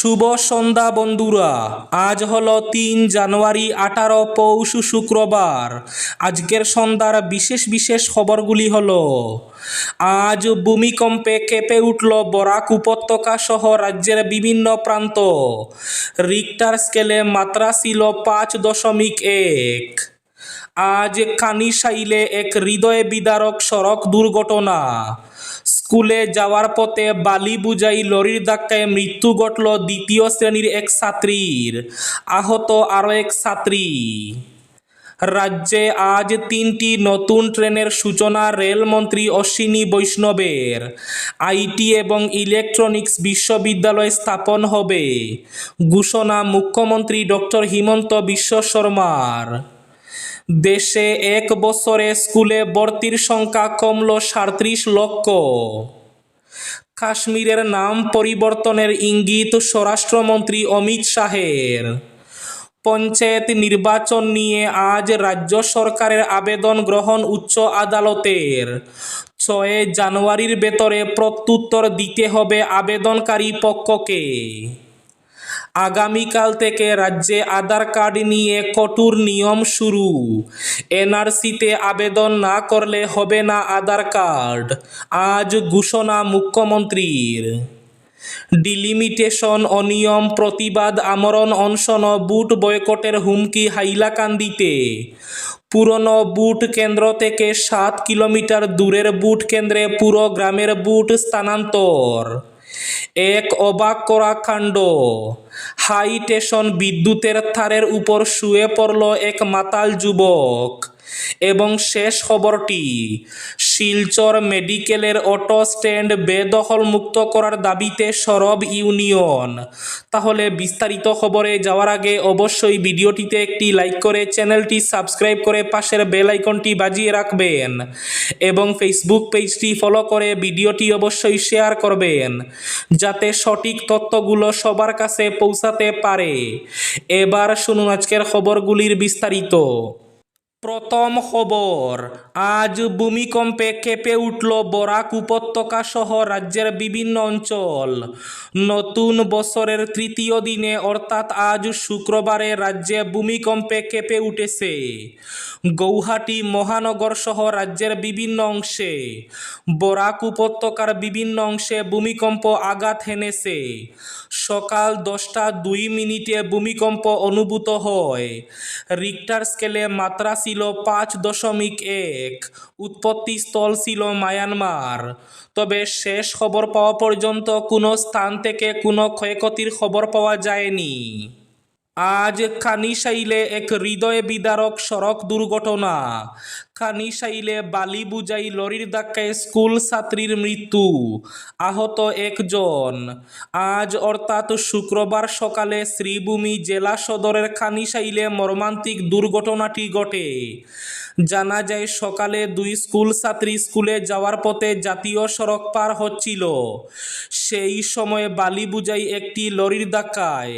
শুভ সন্ধ্যা বন্ধুরা। আজ হলো তিন জানুয়ারি, আঠারো পৌষ শুক্রবার। আজকের সন্ধ্যার বিশেষ বিশেষ খবরগুলি হলো, আজ ভূমিকম্পে কেঁপে উঠল বরাক উপত্যকা সহ রাজ্যের বিভিন্ন প্রান্ত। রিক্টার স্কেলে মাত্রা ছিল পাঁচ দশমিক এক। আজ কানিসাইলে এক হৃদয় বিদারক সড়ক দুর্ঘটনা। স্কুলে যাওয়ার পথে বালি বুঝাই লরির ধাক্কায় মৃত্যু ঘটল দ্বিতীয় শ্রেণির এক ছাত্রীর। আহত আরও এক ছাত্রী। রাজ্যে আজ তিনটি নতুন ট্রেনের সূচনা রেলমন্ত্রী অশ্বিনী বৈষ্ণবের। আইটি এবং ইলেকট্রনিক্স বিশ্ববিদ্যালয় স্থাপন হবে। ঘোষণা মুখ্যমন্ত্রী ডক্টর হিমন্ত বিশ্ব শর্মার। দেশে এক বছরে স্কুলে ভর্তির সংখ্যা কমল সাঁত্রিশ লক্ষ। কাশ্মীরের নাম পরিবর্তনের ইঙ্গিত স্বরাষ্ট্রমন্ত্রী অমিত শাহের। পঞ্চায়েত নির্বাচন নিয়ে আজ রাজ্য সরকারের আবেদন গ্রহণ উচ্চ আদালতের। ছয় জানুয়ারির ভেতরে প্রত্যুত্তর দিতে হবে আবেদনকারী পক্ষকে। আগামীকাল থেকে রাজ্যে আধার কার্ড নিয়ে কঠোর নিয়ম শুরু। এনআরসিতে আবেদন না করলে হবে না আধার কার্ড। আজ ঘোষণা মুখ্যমন্ত্রীর। ডিলিমিটেশন অনিয়ম, প্রতিবাদ আমরণ অনশন, বুট বয়কটের হুমকি হাইলাকান্দিতে। পুরনো বুট কেন্দ্র থেকে সাত কিলোমিটার দূরের বুট কেন্দ্রে পুরো গ্রামের বুট স্থানান্তর। এক অবাক করা কাণ্ড। হাই টেশন বিদ্যুতের তারের উপর শুয়ে পড়ল এক মাতাল যুবক। এবং শেষ খবরটি শিলচর মেডিকেলের অটো স্ট্যান্ড বেদখল মুক্ত করার দাবিতে সরব ইউনিয়ন। তাহলে বিস্তারিত খবরে যাওয়ার আগে অবশ্যই ভিডিওটিতে একটি লাইক করে চ্যানেলটি সাবস্ক্রাইব করে পাশের বেল আইকনটি বাজিয়ে রাখবেন এবং ফেসবুক পেজটি ফলো করে ভিডিওটি অবশ্যই শেয়ার করবেন, যাতে সঠিক তথ্যগুলো সবার কাছে পৌঁছাতে পারে। এবার শুনুন আজকের খবরগুলির বিস্তারিত। প্রথম খবর, আজ ভূমিকম্পে কেঁপে উঠল বরাক উপত্যকা সহ রাজ্যের বিভিন্ন অঞ্চল। নতুন বছরের তৃতীয় দিনে, অর্থাৎ আজ শুক্রবারে, রাজ্যে ভূমিকম্পে কেঁপে উঠেছে। গৌহাটি মহানগর সহ রাজ্যের বিভিন্ন অংশে। বরাক উপত্যকার বিভিন্ন অংশে ভূমিকম্প আঘাত হেনেছে। সকাল দশটা দুই মিনিটে ভূমিকম্প অনুভূত হয়। রিক্টার স্কেলে মাত্রা ছিল পাঁচ দশমিক এক। উৎপত্তিস্থল ছিল মায়ানমার। তবে শেষ খবর পাওয়া পর্যন্ত কোনো স্থান থেকে কোনো ক্ষয়ক্ষতির খবর পাওয়া যায়নি। আজ খানিসাইলে এক হৃদয় বিদারক সড়ক দুর্ঘটনা। খানিসাইলে বালি বুঝাই লরির ধাক্কায় স্কুল ছাত্রীর মৃত্যু। আহত একজন। আজ অর্থাৎ শুক্রবার সকালে শ্রীভূমি জেলা সদরের খানিসাইলে মর্মান্তিক দুর্ঘটনাটি ঘটে। জানা যায় সকালে দুই স্কুল ছাত্রী স্কুলে যাওয়ার পথে জাতীয় সড়ক পার হচ্ছিল। সেই সময় বালি বুঝাই একটি লরির ধাক্কায়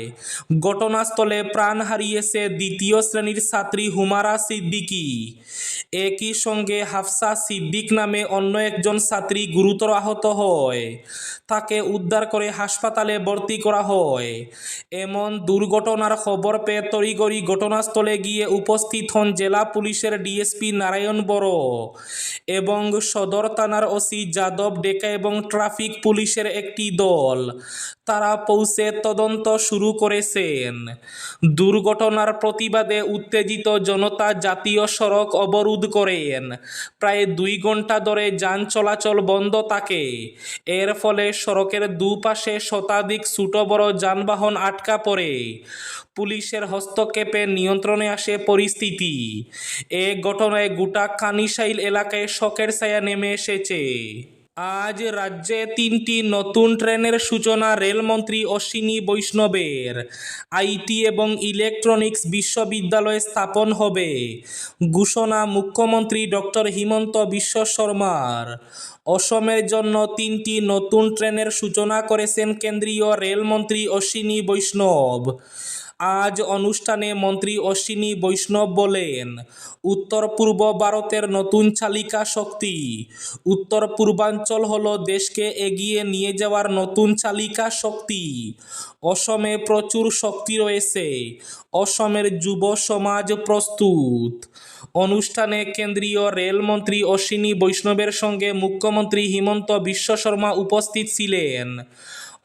ঘটনাস্থলে প্রাণ হারিয়েছে দ্বিতীয় শ্রেণির ছাত্রী হুমারা সিদ্দিকী। একই সঙ্গে হাফসা সিদ্দিক নামে অন্য একজন ছাত্রী গুরুতর আহত হয়। তাকে উদ্ধার করে হাসপাতালে ভর্তি করা হয়। এমন দুর্ঘটনার খবর পেয়ে তড়িগড়ি ঘটনাস্থলে গিয়ে উপস্থিত হন জেলা পুলিশের ডিএসপি নারায়ণ বড় এবং সদর থানার ওসি যাদব ডেকা এবং ট্রাফিক পুলিশের একটি দল। তারা পৌঁছে তদন্ত শুরু করেছেন। দুর্ঘটনার প্রতিবাদে উত্তেজিত জনতা জাতীয় সড়ক অবরোধ করেন। প্রায় দুই ঘণ্টা ধরে যান চলাচল বন্ধ থাকে। এর ফলে সড়কের দুপাশে শতাধিক ছোট বড় যানবাহন আটকা পড়ে। পুলিশের হস্তক্ষেপে নিয়ন্ত্রণে আসে পরিস্থিতি। এ ঘটনায় গোটা কানিসাইল এলাকায় শকের ছায়া নেমে এসেছে। আজ রাজ্যে তিনটি নতুন ট্রেনের সূচনা রেলমন্ত্রী অশ্বিনী বৈষ্ণবের। আইটি এবং ইলেকট্রনিক্স বিশ্ববিদ্যালয় স্থাপন হবে, ঘোষণা মুখ্যমন্ত্রী ডক্টর হিমন্ত বিশ্ব শর্মার। অসমের জন্য তিনটি নতুন ট্রেনের সূচনা করেছেন কেন্দ্রীয় রেলমন্ত্রী অশ্বিনী বৈষ্ণব। আজ অনুষ্ঠানে মন্ত্রী অশ্বিনী বৈষ্ণব বলেন, উত্তর পূর্ব ভারতের নতুন চালিকা শক্তি। উত্তর পূর্বাঞ্চল হল দেশকে এগিয়ে নিয়ে যাওয়ার নতুন চালিকা শক্তি। অসমে প্রচুর শক্তি রয়েছে। অসমের যুব সমাজ প্রস্তুত। অনুষ্ঠানে কেন্দ্রীয় রেলমন্ত্রী অশ্বিনী বৈষ্ণবের সঙ্গে মুখ্যমন্ত্রী হিমন্ত বিশ্ব শর্মা উপস্থিত ছিলেন।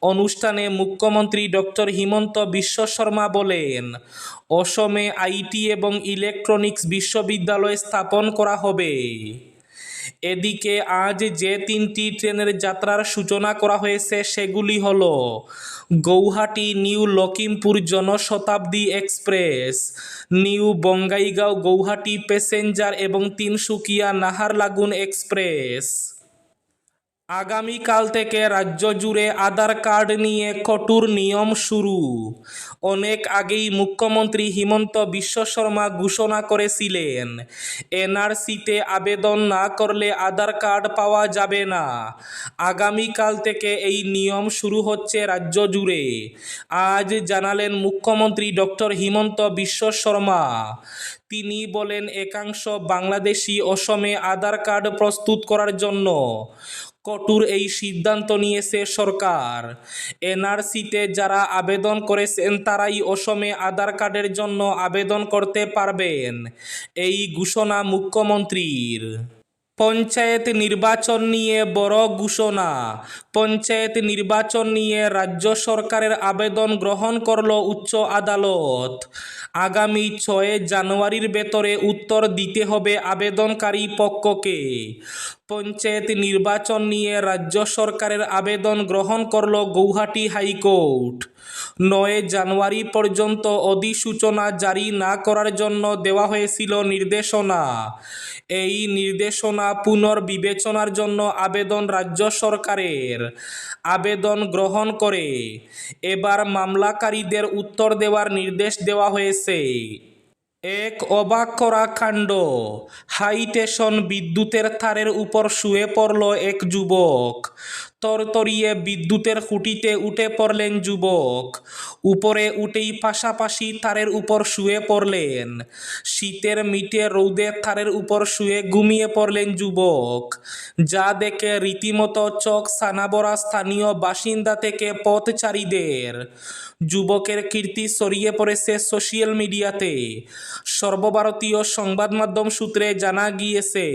অনুষ্ঠানে মুখ্যমন্ত্রী ডক্টর হিমন্ত বিশ্ব শর্মা বলেন, অসমে আইটি এবং ইলেকট্রনিক্স বিশ্ববিদ্যালয় স্থাপন করা হবে। এদিকে আজ যে তিনটি ট্রেনের যাত্রার সূচনা করা হয়েছে, সেগুলি হল Guwahati new Lakhimpur Janshatabdi express, new Bongaigaon Guwahati passenger এবং তিনসুকিয়া নাহারলাগুন এক্সপ্রেস। আগামীকাল থেকে রাজ্য জুড়ে আধার কার্ড নিয়ে কঠোর নিয়ম শুরু। অনেক আগেই মুখ্যমন্ত্রী হিমন্ত বিশ্ব শর্মা ঘোষণা করেছিলেন, এনআরসিতে আবেদন না করলে আধার কার্ড পাওয়া যাবে না। আগামীকাল থেকে এই নিয়ম শুরু হচ্ছে রাজ্য জুড়ে। আজ জানালেন মুখ্যমন্ত্রী ডক্টর হিমন্ত বিশ্ব শর্মা। তিনি বলেন, একাংশ বাংলাদেশি অসমে আধার কার্ড প্রস্তুত করার জন্য কটুর এই সিদ্ধান্ত নিয়েছে সরকার। এনআরসিতে যারা আবেদন করেছেন, তারাই অসমে আধার কার্ডের জন্য আবেদন করতে পারবেন। এই ঘোষণা মুখ্যমন্ত্রীর। পঞ্চায়েত নির্বাচন নিয়ে বড় ঘোষণা। পঞ্চায়েত নির্বাচন নিয়ে রাজ্য সরকারের আবেদন গ্রহণ করল উচ্চ আদালত। আগামী ছয় জানুয়ারির ভেতরে উত্তর দিতে হবে আবেদনকারী পক্ষকে। পঞ্চায়েত নির্বাচন নিয়ে রাজ্য সরকারের আবেদন গ্রহণ করল গৌহাটি হাইকোর্ট। নয় জানুয়ারি পর্যন্ত অধিসূচনা জারি না করার জন্য দেওয়া হয়েছিল নির্দেশনা। এই নির্দেশনা পুনর্বিবেচনার জন্য আবেদন রাজ্য সরকারের। আবেদন গ্রহণ করে। এবার মামলাকারীদের উত্তর দেওয়ার নির্দেশ দেওয়া হয়েছে। এক অবাক করা কাণ্ড। হাইটেশন বিদ্যুতের তারের উপর শুয়ে পড়ল এক যুবক। তরতরিয়ে বিদ্যুতের খুঁটিতে উঠে পড়লেন যুবক। উপরে উঠেই পাশাপাশি তারের উপর শুয়ে পড়লেন। শীতের মিটে রৌদের তারের উপর শুয়ে ঘুমিয়ে পড়লেন যুবক। যা দেখে রীতিমতো চোখ সানাবরা স্থানীয় বাসিন্দা থেকে পথচারীদের। যুবকের কীর্তি ছড়িয়ে পড়েছে সোশিয়াল মিডিয়াতে। সর্বভারতীয় সংবাদ মাধ্যম সূত্রে জানা গিয়েছে,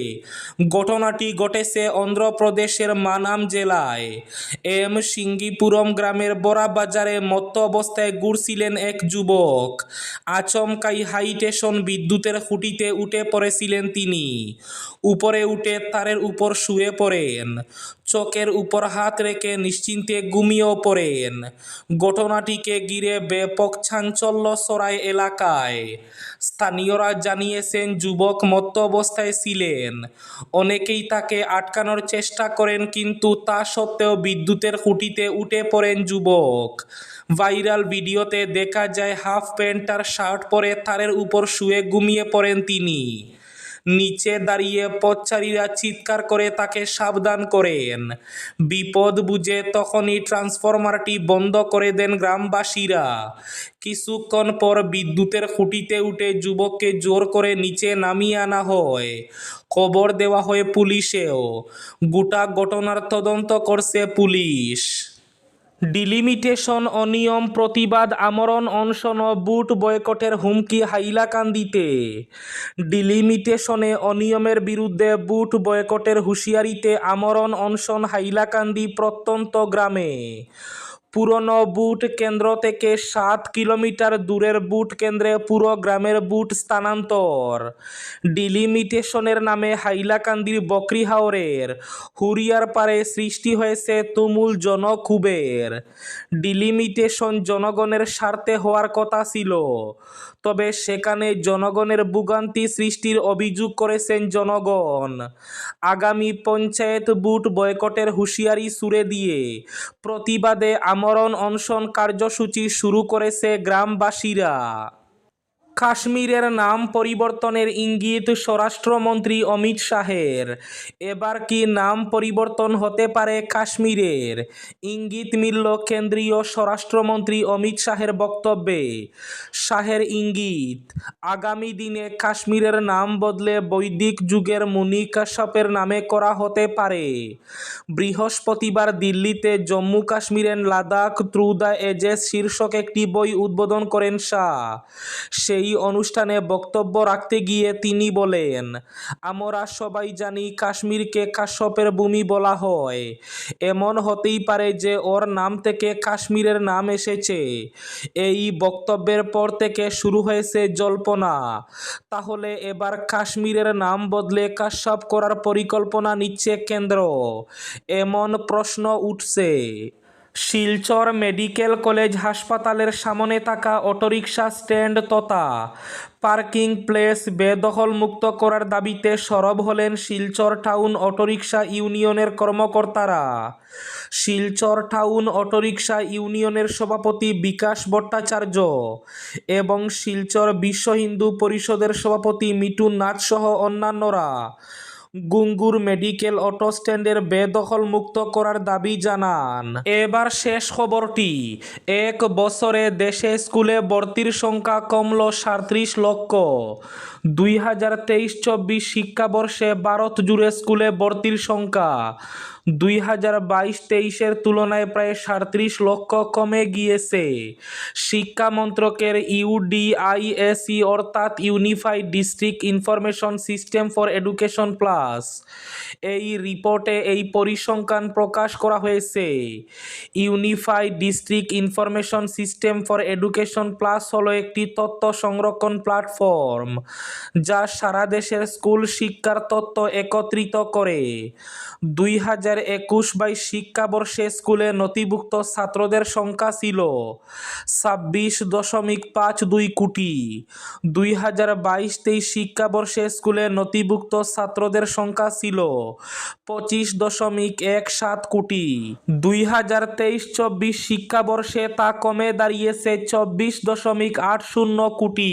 ঘটনাটি ঘটেছে অন্ধ্রপ্রদেশের মানাম জেলায়। এম সিঙ্গিপুরম গ্রামের বড়া বাজারে মত্ত অবস্থায় ঘুরছিলেন এক যুবক। আচমকাই হাই টেনশন বিদ্যুতের খুঁটিতে উঠে পড়েছিলেন তিনি। উপরে উঠে তারের উপর শুয়ে পড়েন। চোখের উপর হাত রেখে নিশ্চিন্তে ঘুমিয়েও পড়েন। ঘটনাটিকে ঘিরে ব্যাপক চাঞ্চল্য সরাই এলাকায়। স্থানীয়রা জানিয়েছেন, যুবক মত্ত অবস্থায় ছিলেন। অনেকেই তাকে আটকানোর চেষ্টা করেন, কিন্তু তা সত্ত্বেও বিদ্যুতের খুঁটিতে উঠে পড়েন যুবক। ভাইরাল ভিডিওতে দেখা যায় হাফ প্যান্ট আর শার্ট পরে তারের উপর শুয়ে ঘুমিয়ে পড়েন তিনি। নিচে দাঁড়িয়ে পথচারীরা চিৎকার করে তাকে সাবধান করেন। বিপদ বুঝে তখনই ট্রান্সফরমারটি বন্ধ করে দেন গ্রামবাসীরা। কিছুক্ষণ পর বিদ্যুতের খুঁটিতে উঠে যুবককে জোর করে নিচে নামিয়ে আনা হয়। খবর দেওয়া হয় পুলিশেও। গোটা ঘটনার তদন্ত করছে পুলিশ। ডিলিমিটেশন অনিয়ম, প্রতিবাদ, আমরণ, অনশন, বুট বয়কটের হুমকি হাইলাকান্দিতে। ডিলিমিটেশনে অনিয়মের বিরুদ্ধে বুট বয়কটের হুঁশিয়ারিতে আমরণ, অনশন, হাইলাকান্দি প্রত্যন্ত গ্রামে। পুরনো বুট কেন্দ্র থেকে সাত কিলোমিটার দূরের বুট কেন্দ্রে পুরো গ্রামের বুট স্থানান্তর। ডিলিমিটেশনের নামে হাইলাকান্দির বকরি হাওরের হুরিয়ার পারে সৃষ্টি হয়েছে তুমুল জনক্ষোভের ডিলিমিটেশন জনগণের স্বার্থে হওয়ার কথা ছিল, তবে সেখানে জনগণের ভোগান্তি সৃষ্টির অভিযোগ করেছেন জনগণ। আগামী পঞ্চায়েত বুট বয়কটের হুঁশিয়ারি সুরে দিয়ে প্রতিবাদে আমরণ অনশন কার্যসূচি শুরু করেছে গ্রামবাসীরা। কাশ্মীরের নাম পরিবর্তনের ইঙ্গিত স্বরাষ্ট্রমন্ত্রী অমিত শাহের। এবার কি নাম পরিবর্তন হতে পারে কাশ্মীরের? ইঙ্গিত মিলল কেন্দ্রীয় স্বরাষ্ট্রমন্ত্রী অমিত শাহের বক্তব্যে। শাহের ইঙ্গিত, আগামী দিনে কাশ্মীরের নাম বদলে বৈদিক যুগের মুনি কাশ্যপের নামে করা হতে পারে। বৃহস্পতিবার দিল্লিতে জম্মু কাশ্মীরের লাদাখ থ্রু দ্য এজেস শীর্ষক একটি বই উদ্বোধন করেন শাহ। সেই অনুষ্ঠানে বক্তব্য রাখতে গিয়ে তিনি বলেন, আমরা সবাই জানি কাশ্মীরকে কাশ্যপের ভূমি বলা হয়। এমন হতেই পারে যে ওর নাম থেকে কাশ্মীরের নাম এসেছে। এই বক্তব্যের পর থেকে শুরু হয়েছে জল্পনা। তাহলে এবার কাশ্মীরের নাম বদলে কাশ্যপ করার পরিকল্পনা নিচ্ছে কেন্দ্র। এমন প্রশ্ন উঠছে। শিলচর মেডিকেল কলেজ হাসপাতালের সামনে থাকা অটোরিকশা স্ট্যান্ড তথা পার্কিং প্লেস বেদখলমুক্ত করার দাবিতে সরব হলেন শিলচর টাউন অটোরিকশা ইউনিয়নের কর্মকর্তারা। শিলচর টাউন অটোরিকশা ইউনিয়নের সভাপতি বিকাশ ভট্টাচার্য এবং শিলচর বিশ্ব হিন্দু পরিষদের সভাপতি মিটু নাথ সহ অন্যান্যরা গুঙ্গুর মেডিকেল অটো স্ট্যান্ডের বেদখল মুক্ত করার দাবি জানান। এবার শেষ খবরটি, এক বছরে দেশে স্কুলে ভর্তির সংখ্যা কমল সাঁত্রিশ লক্ষ। দুই হাজার তেইশ চব্বিশ শিক্ষাবর্ষে ভারত জুড়ে স্কুলে ভর্তির সংখ্যা দুই হাজার বাইশ তেইশের তুলনায় প্রায় সাঁত্রিশ লক্ষ কমে গিয়েছে। শিক্ষা মন্ত্রকের ইউডিআইএসি অর্থাৎ unified district information system for education plus. এই রিপোর্টে এই পরিসংখ্যান প্রকাশ করা হয়েছে। Unified district information system for education plus হলো একটি তথ্য সংরক্ষণ প্ল্যাটফর্ম, যা সারা দেশের স্কুল শিক্ষার তথ্য একত্রিত করে। দুই হাজার হাজার একুশ বাইশ শিক্ষাবর্ষে স্কুলে নথিভুক্ত ছাত্রদের সংখ্যা ছিল ছাব্বিশ দশমিক পাঁচ দুই কোটি। দুই হাজার বাইশ তেইশ শিক্ষাবর্ষে স্কুলে নথিভুক্ত ছাত্রদের সংখ্যা ছিল পঁচিশ দশমিক এক সাত কোটি। দুই হাজার তেইশ চব্বিশ শিক্ষাবর্ষে তা কমে দাঁড়িয়েছে চব্বিশ দশমিক আট শূন্য কোটি।